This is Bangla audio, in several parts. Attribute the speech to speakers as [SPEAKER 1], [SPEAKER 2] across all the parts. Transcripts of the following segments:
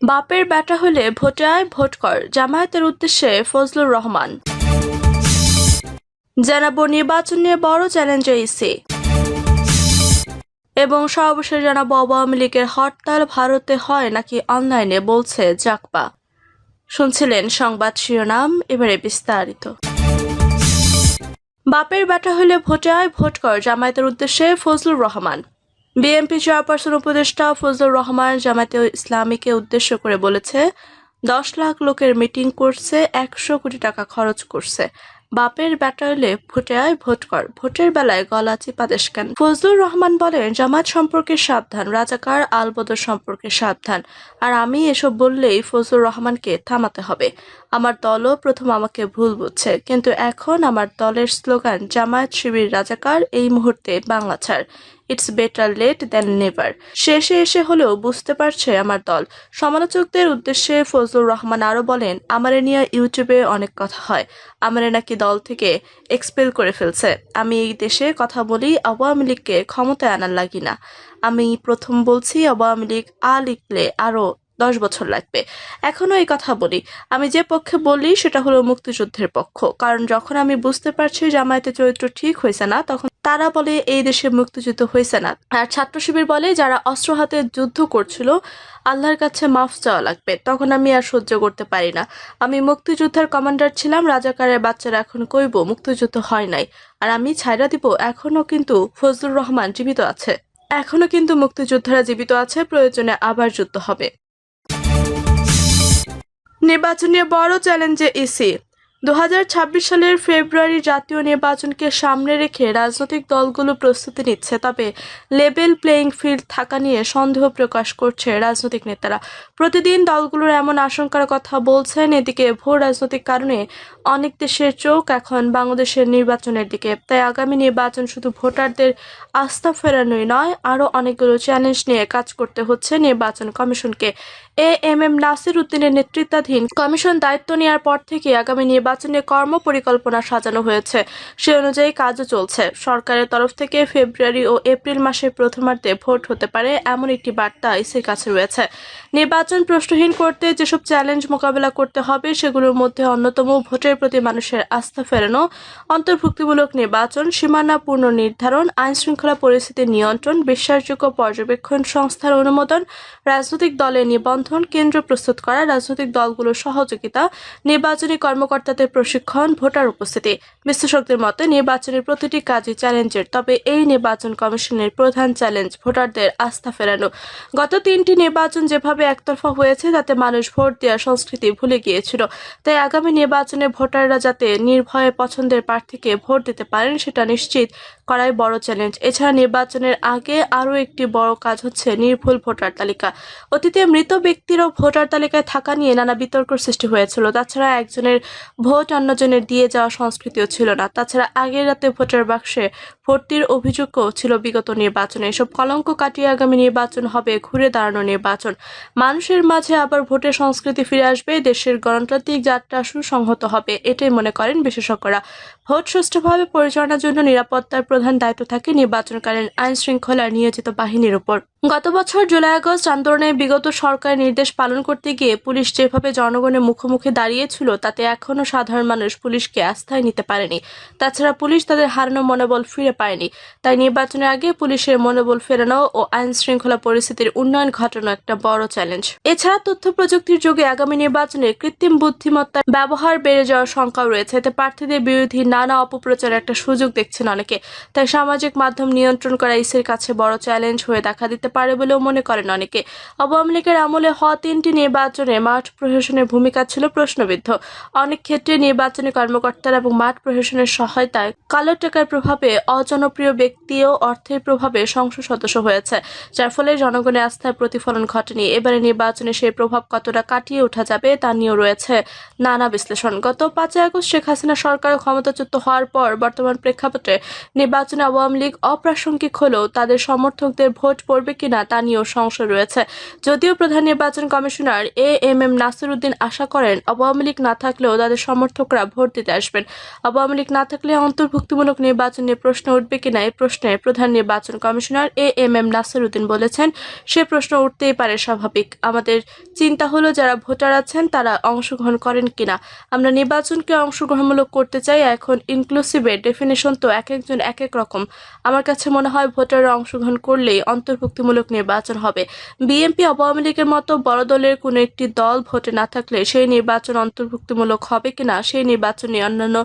[SPEAKER 1] বাপের বেটা হলে ভোটে আয়, ভোট কর। জামায়াতের উদ্দেশ্যে ফজলুর রহমান। জানাব নির্বাচন নিয়ে বড় চ্যালেঞ্জে ইসি এবং সর্বশেষ জানাব আওয়ামী লীগের হরতাল ভারতে হয় নাকি অনলাইনে বলছে জাকপা। শুনছিলেন সংবাদ শিরোনাম, এবারে বিস্তারিত। বাপের বেটা হলে ভোটে আয়, ভোট কর, জামায়াতের উদ্দেশ্যে ফজলুর রহমান। বিএনপি চেয়ারপারসন উপদেষ্টা ফজলুর রহমান জামায়াতে ইসলামীকে উদ্দেশ্য করে বলেছে, দশ লাখ লোকের মিটিং করছে, একশো কোটি টাকা খরচ করছে। বাপের বেটা হলে ভোটে আয়, ভোট কর, ভোটের বেলায় গলা চিপা দেশ কেন? ফজলুর রহমান বলেন, জামাত সম্পর্কে সাবধান, রাজাকার আলবদর সম্পর্কে সাবধান। আর আমি এসব বললেই ফজলুর রহমানকে থামাতে হবে। আমার দলও প্রথম আমাকে ভুল বুঝছে, কিন্তু এখন আমার দলের স্লোগান, জামায়াত শিবির রাজাকার, এই মুহূর্তে বাংলা ছাড়। It's better late than never শেষে এসে হলেও বুঝতে পারছে আমার দল। সমালোচকদের উদ্দেশ্যে ফজলুর রহমান আরও বলেন, আমারে নিয়ে ইউটিউবে অনেক কথা হয়। আমারে নাকি দল থেকে এক্সপেল করে ফেলছে। আমি এই দেশে কথা বলি, আওয়ামী লীগকে ক্ষমতায় আনার লাগি না। আমি প্রথম বলছি, আওয়ামী লীগ আ লিখলে আরও দশ বছর লাগবে। এখনও এই কথা বলি। আমি যে পক্ষে বলি, সেটা হলো মুক্তিযুদ্ধের পক্ষ। কারণ যখন আমি বুঝতে পারছি জামায়াতের চরিত্র ঠিক হয়েছে না, তখন তারা বলে এই দেশে মুক্তিযুদ্ধ হয়েছে না। আর ছাত্র শিবির বলে, যারা অস্ত্র হাতে যুদ্ধ করছিল, আল্লাহর কাছে মাফ চাওয়া লাগবে। তখন আমি আর সহ্য করতে পারি না। আমি মুক্তিযুদ্ধের কমান্ডার ছিলাম, রাজাকারের বাচ্চারা এখন কইব, মুক্তিযুদ্ধ হয় নাই। আর আমি ছাইরা দিব এখনও কিন্তু ফজলুর রহমান জীবিত আছে। এখনও কিন্তু মুক্তিযোদ্ধারা জীবিত আছে, প্রয়োজনে আবার যুদ্ধ হবে। নির্বাচনে বড় চ্যালেঞ্জে ইসি দু হাজার ছাব্বিশ সালের ফেব্রুয়ারি জাতীয় নির্বাচনকে সামনে রেখে রাজনৈতিক দলগুলো প্রস্তুতি নিচ্ছে, তবে লেভেল প্লেয়িং ফিল্ড থাকা নিয়ে সন্দেহ প্রকাশ করছে রাজনৈতিক নেতারা। প্রতিদিন দলগুলোর এমন আশঙ্কার কথা বলছেন, এদিকে ভূ রাজনৈতিক কারণে অনেক দেশের চোখ এখন বাংলাদেশের নির্বাচনের দিকে। তাই আগামী নির্বাচন শুধু ভোটারদের আস্থা ফেরানোই নয়, আরও অনেকগুলো চ্যালেঞ্জ নিয়ে কাজ করতে হচ্ছে নির্বাচন কমিশনকে। এ এম এম নাসির উদ্দিনের নেতৃত্বাধীন কমিশন দায়িত্ব নেওয়ার পর থেকে আগামী নির্বাচনে কর্ম পরিকল্পনা সাজানো হয়েছে। সে অনুযায়ী কাজও চলছে। সরকারের তরফ থেকে ফেব্রুয়ারি ও এপ্রিল মাসের প্রথমার্ধে ভোট হতে পারে এমন একটি বার্তা ইসির কাছে রয়েছে। নির্বাচন প্রশ্নহীন করতে যেসব চ্যালেঞ্জ মোকাবেলা করতে হবে, সেগুলোর মধ্যে অন্যতম ভোটের প্রতি মানুষের আস্থা ফেরানো, অন্তর্ভুক্তিমূলক নির্বাচন সীমানা পুনর্নির্ধারণ আইন শৃঙ্খলা পরিস্থিতি নিয়ন্ত্রণ, বিশ্বাসযোগ্য পর্যবেক্ষণ সংস্থার অনুমোদন, রাজনৈতিক দলের নিবন্ধন কেন্দ্র প্রস্তুত করা রাজনৈতিক দলগুলোর সহযোগিতা, নির্বাচনী কর্মকর্তাদের প্রশিক্ষণ, ভোটার উপস্থিতি। বিশ্লেষকদের মতে, নির্বাচনের প্রতিটি কাজই চ্যালেঞ্জের, তবে এই নির্বাচন কমিশনের প্রধান চ্যালেঞ্জ ভোটারদের আস্থা ফেরানো। গত তিনটি নির্বাচন যেভাবে একতরফা হয়েছে, তাতে মানুষ ভোট দেওয়ার সংস্কৃতি ভুলে গিয়েছিল। তাই আগামী নির্বাচনে ভোটাররা যাতে নির্ভয়ে পছন্দের প্রার্থীকে ভোট দিতে পারেন, সেটা নিশ্চিত করাই বড় চ্যালেঞ্জ। এছাড়া নির্বাচনের আগে আরও একটি বড় কাজ হচ্ছে নির্ভুল ভোটার তালিকা। অতীতে মৃত ব্যক্তিরও ভোটার তালিকায় থাকা নিয়ে নানা বিতর্ক সৃষ্টি হয়েছিল। তাছাড়া একজনের ভোট অন্যজনের দিয়ে যাওয়া সংস্কৃতিও ছিল না। তাছাড়া আগের রাতে ভোটার বাক্সে ভর্তির অভিযোগও ছিল বিগত নির্বাচনে। এসব কলঙ্ক কাটিয়ে আগামী নির্বাচন হবে ঘুরে দাঁড়ানো নির্বাচন। মানুষের মাঝে আবার ভোটের সংস্কৃতি ফিরে আসবে, দেশের গণতান্ত্রিক যাত্রা সুসংহত হবে, এটাই মনে করেন বিশেষজ্ঞরা। ভোট সুষ্ঠুভাবে পরিচালনার জন্য নিরাপত্তার প্রধান দায়িত্ব থাকে নির্বাচনকালীন আইন শৃঙ্খলা নিয়োজিত বাহিনীর উপর। গত বছর জুলাই, আগস্ট আন্দোলনে বিগত সরকারের নির্দেশ পালন করতে গিয়ে পুলিশ যেভাবে জনগণের মুখোমুখি দাঁড়িয়েছিল, তাতে এখনও সাধারণ মানুষ পুলিশকে আস্থায় নিতে পারেনি। তাছাড়া পুলিশ তাদের হারানো মনোবল ফিরে পায়নি। তাই নির্বাচনের আগে পুলিশের মনোবল ফেরানো ও আইন শৃঙ্খলা পরিস্থিতির উন্নয়ন ঘটানো একটা বড় চ্যালেঞ্জ। এছাড়া তথ্য প্রযুক্তির যুগে আগামী নির্বাচনে কৃত্রিম বুদ্ধিমত্তার ব্যবহার বেড়ে যাওয়ার শঙ্কাও রয়েছে। এতে প্রার্থীদের বিরোধী নানা অপপ্রচারের একটা সুযোগ দেখছেন অনেকে। তাই সামাজিক মাধ্যম নিয়ন্ত্রণ করা ইসির কাছে বড় চ্যালেঞ্জ হয়ে দেখা দিতে পারে বলেও মনে করেন অনেকে। আওয়ামী লীগের আমলে হওয়া তিনটি নির্বাচনে মাঠ প্রশাসনের ভূমিকা ছিল প্রশ্নবিদ্ধ। অনেক ক্ষেত্রে নির্বাচনী কর্মকর্তারা এবং মাঠ প্রশাসনের সহায়তায় কালো টাকার প্রভাবে অজনপ্রিয় ব্যক্তি ও অর্থের প্রভাবে সংসদ সদস্য হয়েছে, যার ফলে জনগণের আস্থায় প্রতিফলন ঘটেনি। এবারে নির্বাচনে সেই প্রভাব কতটা কাটিয়ে ওঠা যাবে তা নিয়েও রয়েছে নানা বিশ্লেষণ। গত পাঁচই আগস্ট শেখ হাসিনা সরকার ক্ষমতাচ্যুত হওয়ার পর বর্তমান প্রেক্ষাপটে নির্বাচনে আওয়ামী লীগ অপ্রাসঙ্গিক হলেও তাদের সমর্থকদের ভোট পড়বে কিনা তা নিয়েও সংশয় রয়েছে। যদিও প্রধান নির্বাচন commissioner A M M Nasir Uddin আশা করেন, আওয়ামী লীগ না থাকলেও তাদের সমর্থকরা ভোট দিতে আসবেন। আওয়ামী লীগ না থাকলে অন্তর্ভুক্তিমূলক নির্বাচন নিয়ে প্রশ্ন উঠবে কিনা এই প্রশ্নে প্রধান নির্বাচন commissioner A M M Nasir Uddin বলেছেন, সে প্রশ্ন উঠতেই পারে স্বাভাবিক। আমাদের চিন্তা হলো যারা ভোটার আছেন, তারা অংশগ্রহণ করেন কিনা আমরা নির্বাচনকে অংশগ্রহণমূলক করতে চাই, এখন ইনক্লুসিভের ডেফিনেশন তো এক একজন এক এক রকম। আমার কাছে মনে হয় ভোটাররা অংশগ্রহণ করলেই অন্তর্ভুক্তিমূলক নির্বাচন হবে। বিএনপি আওয়ামী লীগের মতো বড় দলের কোনো একটি দল ভোটে না থাকলে সেই নির্বাচন অন্তর্ভুক্তিমূলক হবে কিনা সেই নির্বাচনে অন্যান্য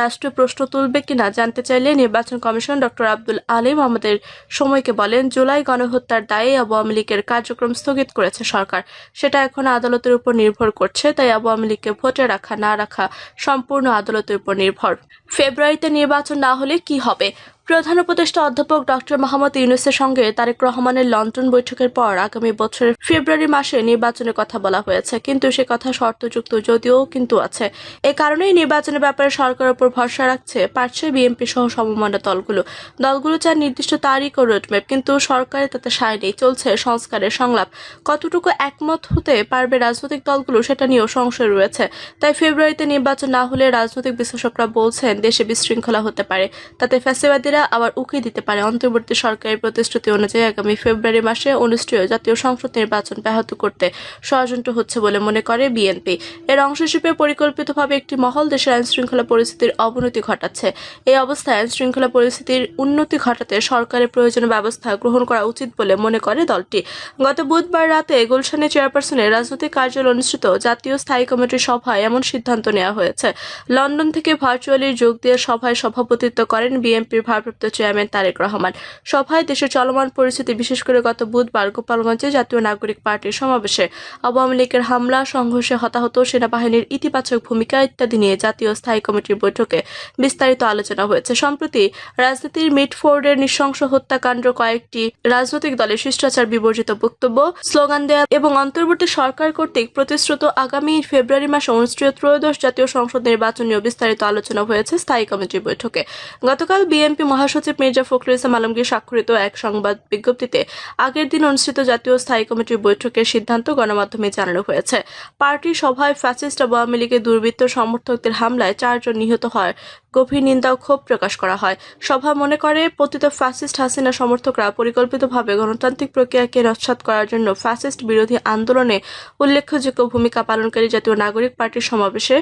[SPEAKER 1] রাষ্ট্র প্রশ্ন তুলবে কিনা জানতে চাইলে নির্বাচন কমিশন ডক্টর আব্দুল আলিম আমাদের সময়কে বলেন, জুলাই গণহত্যার দায়ে আওয়ামী লীগের কার্যক্রম স্থগিত করেছে সরকার। সেটা এখন আদালতের উপর নির্ভর করছে, তাই আওয়ামী লীগকে ভোটে রাখা না রাখা সম্পূর্ণ আদালতের উপর নির্ভর। ফেব্রুয়ারিতে নির্বাচন না হলে কি হবে? প্রধান উপদেষ্টা অধ্যাপক ডক্টর মোহাম্মদ ইউনুসের সঙ্গে তারেক রহমানের লন্ডন বৈঠকের পর আগামী বছরের ফেব্রুয়ারি মাসে নির্বাচনের কথা বলা হয়েছে। কিন্তু সে কথা শর্তযুক্ত যদিও কিন্তু আছে। এ কারণেই নির্বাচনের ব্যাপারে সরকারের উপর ভরসা রাখছে, পারছে বিএনপি সহ সমমনা দলগুলো। দলগুলো চায় নির্দিষ্ট তারিখ ও রোডম্যাপ, কিন্তু সরকারের তাতে সায় নেই। চলছে সংস্কারের সংলাপ। কতটুকু একমত হতে পারবে রাজনৈতিক দলগুলো সেটা নিয়েও সংশয় রয়েছে। তাই ফেব্রুয়ারিতে নির্বাচন না হলে রাজনৈতিক বিশ্লেষকরা বলছেন, দেশে বিশৃঙ্খলা হতে পারে। তাতে ফ্যাসিবাদীরা আবার উকি দিতে পারে। অন্তর্বর্তী সরকারের প্রতিশ্রুতি অনুযায়ী আগামী ফেব্রুয়ারি মাসে অনুষ্ঠেয় জাতীয় সংসদ নির্বাচন ব্যাহত করতে ষড়যন্ত্র হচ্ছে বলে মনে করে বিএনপি। এর অংশ হিসেবে পরিকল্পিতভাবে একটি মহল দেশের আইন শৃঙ্খলা পরিস্থিতির অবনতি ঘটাচ্ছে। এই অবস্থায় আইন শৃঙ্খলা পরিস্থিতির উন্নতি ঘটাতে সরকারের প্রয়োজনীয় ব্যবস্থা গ্রহণ করা উচিত বলে মনে করে দলটি। গত বুধবার রাতে গুলশানে চেয়ারপারসনের রাজনৈতিক কার্যালয় অনুষ্ঠিত জাতীয় স্থায়ী কমিটির সভায় এমন সিদ্ধান্ত নেওয়া হয়েছে। লন্ডন থেকে ভার্চুয়ালি যোগ দিয়ে সভায় সভাপতিত্ব করেন বিএনপির ভারপ্রাপ্ত চেয়ারম্যান তারেক রহমান। সভায় দেশের চলমান পরিস্থিতি, বিশেষ করে গত বুধবার গোপালগঞ্জে জাতীয় নাগরিক পার্টির সমাবেশে আওয়ামী লীগের হামলা, সংঘর্ষে হতাহত সেনাবাহিনীর ইতিবাচক ভূমিকা ইত্যাদি নিয়ে জাতীয় স্থায়ী কমিটির বৈঠকে বিস্তারিত আলোচনা হয়েছে। সম্প্রতি রাজনীতির মিডফোর্ডের নৃশংস হত্যাকাণ্ড কয়েকটি রাজনৈতিক দলের শিষ্টাচার বিবর্জিত বক্তব্য, স্লোগান দেয়া এবং অন্তর্বর্তী সরকার কর্তৃক প্রতিশ্রুত আগামী ফেব্রুয়ারি মাসে অনুষ্ঠিত ত্রয়োদশ জাতীয় সংসদ নির্বাচন নিয়েও বিস্তারিত আলোচনা হয়েছে স্থায়ী কমিটির বৈঠকে। গতকাল বিএনপি মহাসচিব মির্জা ফখরুল ইসলাম আলমগীর স্বাক্ষরিত এক সংবাদ বিজ্ঞপ্তিতে আগের দিন অনুষ্ঠিত জাতীয় স্থায়ী কমিটির বৈঠকের সিদ্ধান্ত গণমাধ্যমে জানানো হয়েছে। পার্টির সভায় ফ্যাসিস্ট আওয়ামী লীগের দুর্বৃত্ত সমর্থকদের হামলায় চারজন নিহত হয়। গভীর নিন্দা ও ক্ষোভ প্রকাশ করা হয়। সভা মনে করে, পতিত ফ্যাসিস্ট হাসিনা সমর্থকরা পরিকল্পিতভাবে গণতান্ত্রিক প্রক্রিয়াকে নস্বাত করার জন্য ফ্যাসিস্ট বিরোধী আন্দোলনে উল্লেখযোগ্য ভূমিকা পালনকারী জাতীয় নাগরিক পার্টির সমাবেশে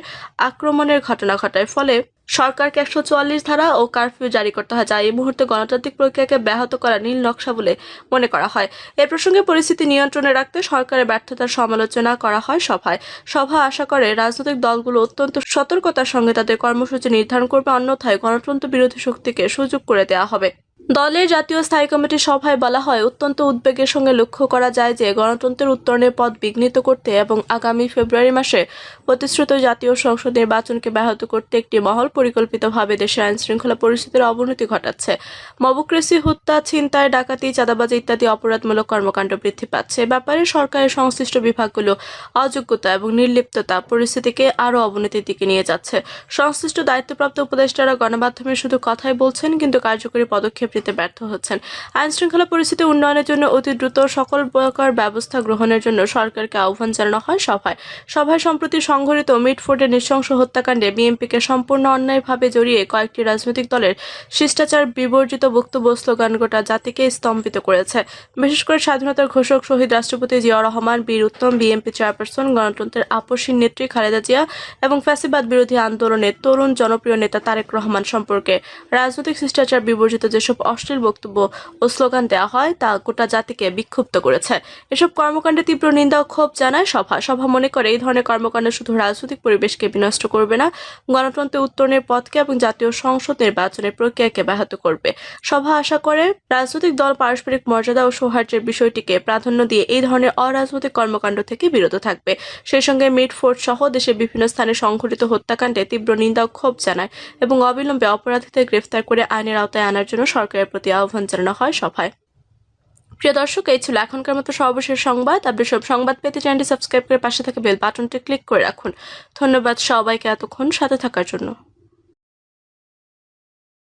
[SPEAKER 1] আক্রমণের ঘটনা ঘটায়। ফলে সরকারকে একশো চুয়াল্লিশ ধারা ও কারফিউ জারি করতে হয়, যা এই মুহূর্তে গণতান্ত্রিক প্রক্রিয়াকে ব্যাহত করা নীল নকশা বলে মনে করা হয়। এ প্রসঙ্গে পরিস্থিতি নিয়ন্ত্রণে রাখতে সরকারের ব্যর্থতার সমালোচনা করা হয় সভায়। সভা আশা করে রাজনৈতিক দলগুলো অত্যন্ত সতর্কতার সঙ্গে তাদের কর্মসূচি নির্ধারণ করবে, অন্যথায় গণতন্ত্র বিরোধী শক্তিকে সুযোগ করে দেওয়া হবে। দলের জাতীয় স্থায়ী কমিটির সভায় বলা হয়, অত্যন্ত উদ্বেগের সঙ্গে লক্ষ্য করা যায় যে গণতন্ত্রের উত্তরণের পথ বিঘ্নিত করতে এবং আগামী ফেব্রুয়ারি মাসে প্রতিশ্রুত জাতীয় সংসদ নির্বাচনকে ব্যাহত করতে একটি মহল পরিকল্পিতভাবে দেশের আইন শৃঙ্খলা পরিস্থিতির অবনতি ঘটাচ্ছে। মবক্রেসি, হত্যা, ছিনতাই, ডাকাতি, চাঁদাবাজি ইত্যাদি অপরাধমূলক কর্মকাণ্ড বৃদ্ধি পাচ্ছে। ব্যাপারে সরকারের সংশ্লিষ্ট বিভাগগুলো অযোগ্যতা এবং নির্লিপ্ততা পরিস্থিতিকে আরও অবনতির দিকে নিয়ে যাচ্ছে। সংশ্লিষ্ট দায়িত্বপ্রাপ্ত উপদেষ্টারা গণমাধ্যমে শুধু কথাই বলছেন, কিন্তু কার্যকরী পদক্ষেপ নিতে ব্যর্থ হচ্ছেন। আইন শৃঙ্খলা পরিস্থিতি উন্নয়নের জন্য অতি দ্রুত সকল প্রকার ব্যবস্থা গ্রহণের জন্য সরকারকে আহ্বান জানানো হয় সভায়। সভায় সম্প্রতি সংঘটিত মিটফোর্ডের নৃশংস হত্যাকাণ্ডে বিএনপিকে সম্পূর্ণ অন্যায়ভাবে জড়িয়ে কয়েকটি রাজনৈতিক দলের শিষ্টাচার বিবর্জিত বক্তব্য স্লোগান গোটা জাতিকে স্তম্ভিত করেছে। বিশেষ করে স্বাধীনতার ঘোষক শহীদ রাষ্ট্রপতি জিয়াউর রহমান, বীর উত্তম, বিএনপি চেয়ারপারসন, গণতন্ত্রের আপসীন নেত্রী খালেদা জিয়া এবং ফ্যাসিবাদ বিরোধী আন্দোলনের তরুণ জনপ্রিয় নেতা তারেক রহমান সম্পর্কে। রাজনৈতিক শিষ্টাচার বিবর্জিত যেসব অশ্লীল বক্তব্য ও স্লোগান দেওয়া হয়, তা গোটা জাতিকে বিক্ষুব্ধ করেছে। এসব কর্মকাণ্ডে তীব্র নিন্দা ও ক্ষোভ জানায় সভা। সভা মনে করে এই ধরনের কর্মকাণ্ড শুধু রাজনৈতিক পরিবেশকে বিনষ্ট করবে না গণতন্ত্রের উত্তরণের পথকে এবং জাতীয় সংসদ নির্বাচনের প্রক্রিয়াকে ব্যাহত করবে। সভা আশা করে রাজনৈতিক দল পারস্পরিক মর্যাদা ও সৌহার্দ্যের বিষয়টিকে প্রাধান্য দিয়ে এই ধরনের অরাজনৈতিক কর্মকাণ্ড থেকে বিরত থাকবে। সেই সঙ্গে মিডফোর্ট সহ দেশের বিভিন্ন স্থানে সংঘটিত হত্যাকাণ্ডে তীব্র নিন্দা ও ক্ষোভ জানায় এবং অবিলম্বে অপরাধীদের গ্রেফতার করে আইনের আওতায় আনার জন্য সরকারের প্রতি আহ্বান জানানো হয় সভায়। প্রিয় দর্শক, এই ছিল এখনকার মতো সর্বশেষ সংবাদ। আপনি সব সংবাদ পেতে চ্যানেলটি সাবস্ক্রাইব করে পাশে থাকা বেল বাটনটি ক্লিক করে রাখুন। ধন্যবাদ সবাইকে এতক্ষণ সাথে থাকার জন্য।